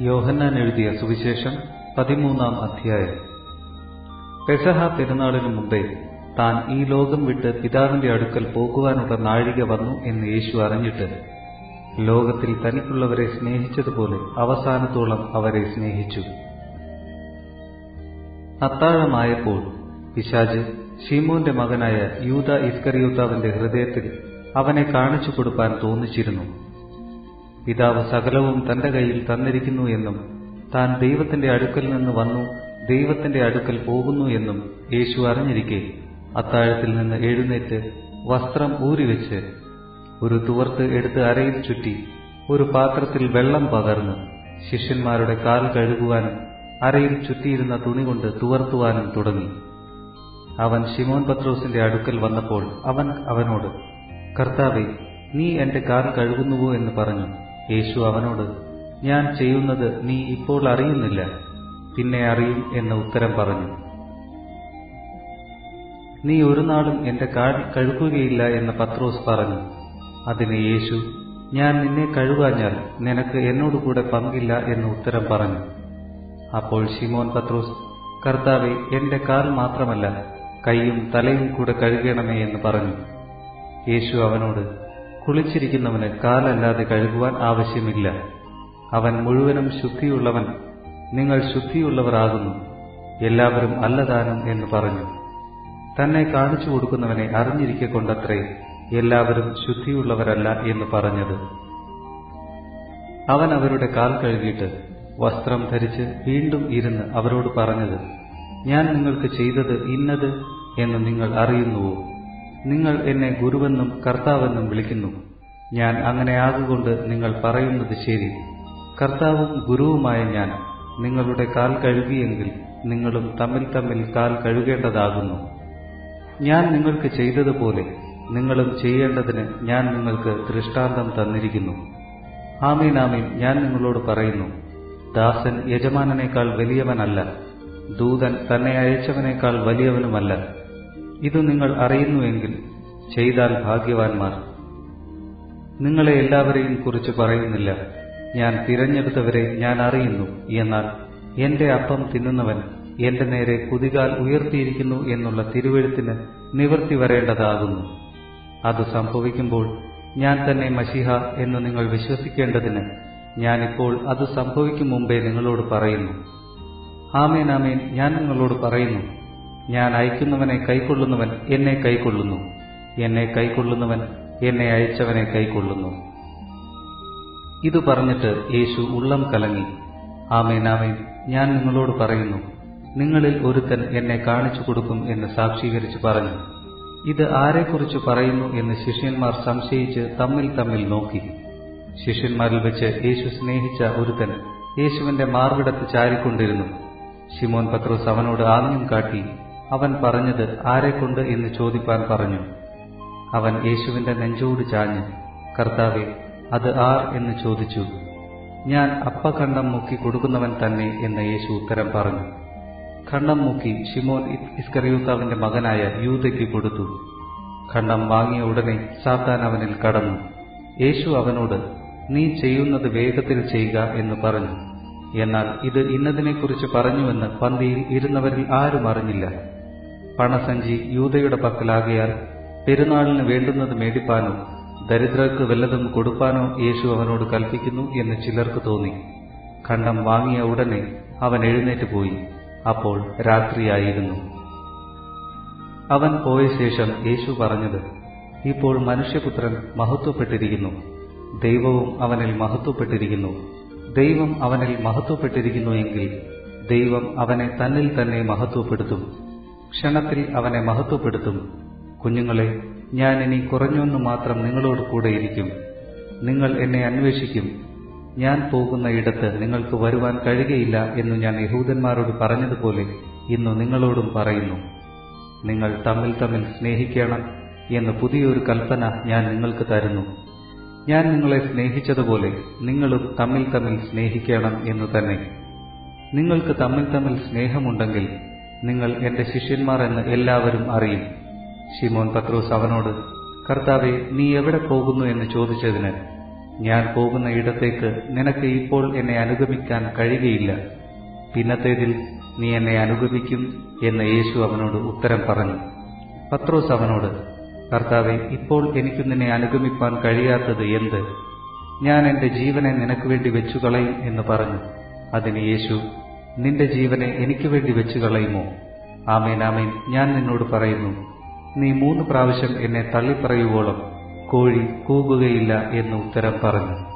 യോഹന്നാൻ എഴുതിയ സുവിശേഷം പതിമൂന്നാം അധ്യായം. പെസഹ പെരുന്നാളിനു മുമ്പേ താൻ ഈ ലോകം വിട്ട് പിതാവിന്റെ അടുക്കൽ പോകുവാനുള്ള നാഴിക വന്നു എന്ന് യേശു അറിഞ്ഞിട്ട് ലോകത്തിൽ തനിക്കുള്ളവരെ സ്നേഹിച്ചതുപോലെ അവസാനത്തോളം അവരെ സ്നേഹിച്ചു. അത്താഴമായപ്പോൾ പിശാജ് ഷീമോന്റെ മകനായ യൂത ഇസ്കറിയൂത്താവിന്റെ ഹൃദയത്തിൽ അവനെ കാണിച്ചു കൊടുക്കാൻ തോന്നിച്ചിരുന്നു. പിതാവ് സകലവും തന്റെ കയ്യിൽ തന്നിരിക്കുന്നു എന്നും താൻ ദൈവത്തിന്റെ അടുക്കൽ നിന്ന് വന്നു ദൈവത്തിന്റെ അടുക്കൽ പോകുന്നു എന്നും യേശു അറിഞ്ഞിരിക്കെ അത്താഴത്തിൽ നിന്ന് എഴുന്നേറ്റ് വസ്ത്രം ഊരിവെച്ച് ഒരു തുവർത്ത് എടുത്ത് അരയിൽ ചുറ്റി ഒരു പാത്രത്തിൽ വെള്ളം പകർന്ന് ശിഷ്യന്മാരുടെ കാൽ കഴുകുവാനും അരയിൽ ചുറ്റിയിരുന്ന തുണി കൊണ്ട് തുവർത്തുവാനും തുടങ്ങി. അവൻ ശിമോൻ പത്രോസിന്റെ അടുക്കൽ വന്നപ്പോൾ അവൻ അവനോട് കർത്താവെ നീ എന്റെ കാൽ കഴുകുന്നുവോ? എന്ന് പറഞ്ഞു. യേശു അവനോട് ഞാൻ ചെയ്യുന്നത് നീ ഇപ്പോൾ അറിയുന്നില്ല. പിന്നെ അറിയും എന്ന് ഉത്തരം പറഞ്ഞു. നീ ഒരു നാളും എന്റെ കാൽ കഴുകുകയില്ല എന്ന് പത്രോസ് പറഞ്ഞു. അതിന് യേശു ഞാൻ നിന്നെ കഴുകാഞ്ഞാൽ നിനക്ക് എന്നോടുകൂടെ പങ്കില്ല എന്ന് ഉത്തരം പറഞ്ഞു. അപ്പോൾ ഷിമോൻ പത്രോസ് കർത്താവെ എന്റെ കാൽ മാത്രമല്ല കൈയും തലയും കൂടെ കഴുകണമേ എന്ന് പറഞ്ഞു. യേശു അവനോട് കുളിച്ചിരിക്കുന്നവന് കാലല്ലാതെ കഴുകുവാൻ ആവശ്യമില്ല. അവൻ മുഴുവനും ശുദ്ധിയുള്ളവൻ. നിങ്ങൾ ശുദ്ധിയുള്ളവരാകുന്നു. എല്ലാവരും അല്ലതാനും എന്ന് പറഞ്ഞു. തന്നെ കാണിച്ചു കൊടുക്കുന്നവനെ അറിഞ്ഞിരിക്കൊണ്ടത്രേ എല്ലാവരും ശുദ്ധിയുള്ളവരല്ല എന്ന് പറഞ്ഞത്. അവൻ അവരുടെ കാൽ കഴുകിയിട്ട് വസ്ത്രം ധരിച്ച് വീണ്ടും ഇരുന്ന് അവരോട് പറഞ്ഞത് ഞാൻ നിങ്ങൾക്ക് ചെയ്തത് ഇന്നത് എന്ന് നിങ്ങൾ അറിയുന്നുവോ? നിങ്ങൾ എന്നെ ഗുരുവെന്നും കർത്താവെന്നും വിളിക്കുന്നു. ഞാൻ അങ്ങനെ ആകുകൊണ്ട് നിങ്ങൾ പറയുന്നത് ശരി. കർത്താവും ഗുരുവുമായ ഞാൻ നിങ്ങളുടെ കാൽ കഴുകിയെങ്കിൽ നിങ്ങളും തമ്മിൽ തമ്മിൽ കാൽ കഴുകേണ്ടതാകുന്നു. ഞാൻ നിങ്ങൾക്ക് ചെയ്തതുപോലെ നിങ്ങളും ചെയ്യേണ്ടതിന് ഞാൻ നിങ്ങൾക്ക് ദൃഷ്ടാന്തം തന്നിരിക്കുന്നു. ആമീൻ ഞാൻ നിങ്ങളോട് പറയുന്നു ദാസൻ യജമാനനേക്കാൾ വലിയവനല്ല ദൂതൻ തന്നെ അയച്ചവനേക്കാൾ വലിയവനുമല്ല. ഇത് നിങ്ങൾ അറിയുന്നുവെങ്കിൽ ചെയ്താൽ ഭാഗ്യവാന്മാർ. നിങ്ങളെ എല്ലാവരെയും കുറിച്ച് പറയുന്നില്ല. ഞാൻ തിരഞ്ഞെടുത്തവരെ ഞാൻ അറിയുന്നു എന്നാൽ എന്റെ അപ്പം തിന്നുന്നവൻ എന്റെ നേരെ കുതികാൽ ഉയർത്തിയിരിക്കുന്നു എന്നുള്ള തിരുവെഴുത്തിന് നിവർത്തി വരേണ്ടതാകുന്നു. അത് സംഭവിക്കുമ്പോൾ ഞാൻ തന്നെ മഷിഹ എന്ന് നിങ്ങൾ വിശ്വസിക്കേണ്ടതിന് ഞാനിപ്പോൾ അത് സംഭവിക്കും മുമ്പേ നിങ്ങളോട് പറയുന്നു. ആമേൻ ആമേൻ ഞാൻ നിങ്ങളോട് പറയുന്നു. ഞാൻ അയക്കുന്നവനെ കൈക്കൊള്ളുന്നവൻ എന്നെ കൈക്കൊള്ളുന്നു. എന്നെ കൈക്കൊള്ളുന്നവൻ എന്നെ അയച്ചവനെ കൈക്കൊള്ളുന്നു. ഇത് പറഞ്ഞിട്ട് യേശു ഉള്ളം കലങ്ങി. ആമേൻ ഞാൻ നിങ്ങളോട് പറയുന്നു നിങ്ങളിൽ ഒരുത്തൻ എന്നെ കാണിച്ചു കൊടുക്കും എന്ന് സാക്ഷീകരിച്ച് പറഞ്ഞു. ഇത് ആരെക്കുറിച്ച് പറയുന്നു എന്ന് ശിഷ്യന്മാർ സംശയിച്ച് തമ്മിൽ തമ്മിൽ നോക്കി. ശിഷ്യന്മാരിൽ വെച്ച് യേശു സ്നേഹിച്ച ഒരുത്തൻ യേശുവിന്റെ മാർവിടത്ത് ചാരിക്കൊണ്ടിരുന്നു. ശിമോൻ പത്രോസ് അവനോട് ആംഗ്യം കാട്ടി അവൻ പറഞ്ഞത് ആരെക്കൊണ്ട് എന്ന് ചോദിപ്പാൻ പറഞ്ഞു. അവൻ യേശുവിന്റെ നെഞ്ചോട് ചാഞ്ഞ് കർത്താവെ അത് ആർ എന്ന് ചോദിച്ചു. ഞാൻ അപ്പ കണ്ണം മുക്കി കൊടുക്കുന്നവൻ തന്നെ എന്ന് യേശു ഉത്തരം പറഞ്ഞു. ഖണ്ഡം മുക്കി ഷിമോൻ ഇസ്കറിയൂത്താവിന്റെ മകനായ യൂതയ്ക്ക് കൊടുത്തു. ഖണ്ഡം വാങ്ങിയ ഉടനെ സാത്താൻ അവനിൽ കടന്നു. യേശു അവനോട് നീ ചെയ്യുന്നത് വേഗത്തിൽ ചെയ്യുക എന്ന് പറഞ്ഞു. എന്നാൽ ഇത് ഇന്നതിനെക്കുറിച്ച് പറഞ്ഞുവെന്ന് പന്തിയിൽ ഇരുന്നവരിൽ ആരും അറിഞ്ഞില്ല. പണസഞ്ചി യൂതയുടെ പക്കലാകയാൽ പെരുന്നാളിന് വേണ്ടുന്നത് മേടിപ്പാനോ ദരിദ്രർക്ക് വല്ലതും കൊടുപ്പാനോ യേശു അവനോട് കൽപ്പിക്കുന്നു എന്ന് ചിലർക്ക് തോന്നി. കണ്ടം വാങ്ങിയ ഉടനെ അവൻ എഴുന്നേറ്റ് പോയി. അപ്പോൾ രാത്രിയായിരുന്നു. അവൻ പോയ ശേഷം യേശു പറഞ്ഞത് ഇപ്പോൾ മനുഷ്യപുത്രൻ മഹത്വപ്പെട്ടിരിക്കുന്നു. ദൈവവും അവനിൽ മഹത്വപ്പെട്ടിരിക്കുന്നു. ദൈവം അവനിൽ മഹത്വപ്പെട്ടിരിക്കുന്നു എങ്കിൽ ദൈവം അവനെ തന്നിൽ തന്നെ മഹത്വപ്പെടുത്തും. ക്ഷണത്തിൽ അവനെ മഹത്വപ്പെടുത്തും. കുഞ്ഞുങ്ങളെ ഞാൻ ഇനി കുറഞ്ഞൊന്ന് മാത്രം നിങ്ങളോട് കൂടെയിരിക്കും നിങ്ങൾ എന്നെ അന്വേഷിക്കും. ഞാൻ പോകുന്ന ഇടത്ത് നിങ്ങൾക്ക് വരുവാൻ കഴിയുകയില്ല എന്ന് ഞാൻ യഹൂദന്മാരോട് പറഞ്ഞതുപോലെ ഇന്ന് നിങ്ങളോടും പറയുന്നു. നിങ്ങൾ തമ്മിൽ തമ്മിൽ സ്നേഹിക്കണം എന്ന് പുതിയൊരു കൽപ്പന ഞാൻ നിങ്ങൾക്ക് തരുന്നു. ഞാൻ നിങ്ങളെ സ്നേഹിച്ചതുപോലെ നിങ്ങളും തമ്മിൽ തമ്മിൽ സ്നേഹിക്കണം എന്ന് തന്നെ. നിങ്ങൾക്ക് തമ്മിൽ തമ്മിൽ സ്നേഹമുണ്ടെങ്കിൽ നിങ്ങൾ എന്റെ ശിഷ്യന്മാർ എന്ന് എല്ലാവരും അറിയും. ഷിമോൻ പത്രോസ് അവനോട് കർത്താവെ നീ എവിടെ പോകുന്നു? എന്ന് ചോദിച്ചതിന് ഞാൻ പോകുന്ന ഇടത്തേക്ക് നിനക്ക് ഇപ്പോൾ എന്നെ അനുഗമിക്കാൻ കഴിയുകയില്ല. പിന്നത്തേതിൽ നീ എന്നെ അനുഗമിക്കും എന്ന് യേശു അവനോട് ഉത്തരം പറഞ്ഞു. പത്രോസ് അവനോട് കർത്താവെ ഇപ്പോൾ എനിക്ക് നിന്നെ അനുഗമിപ്പാൻ കഴിയാത്തത് എന്ത്? ഞാൻ എന്റെ ജീവനെ നിനക്ക് വേണ്ടി വെച്ചുകളയും എന്ന് പറഞ്ഞു. അതിന് യേശു നിന്റെ ജീവനെ എനിക്ക് വേണ്ടി വെച്ചുകളയുമോ? ആമേൻ ആമേൻ. ഞാൻ നിന്നോട് പറയുന്നു നീ മൂന്ന് പ്രാവശ്യം എന്നെ തള്ളിപ്പറയുവോളം കോഴി കൂകുകയില്ല എന്ന് ഉത്തരം പറഞ്ഞു.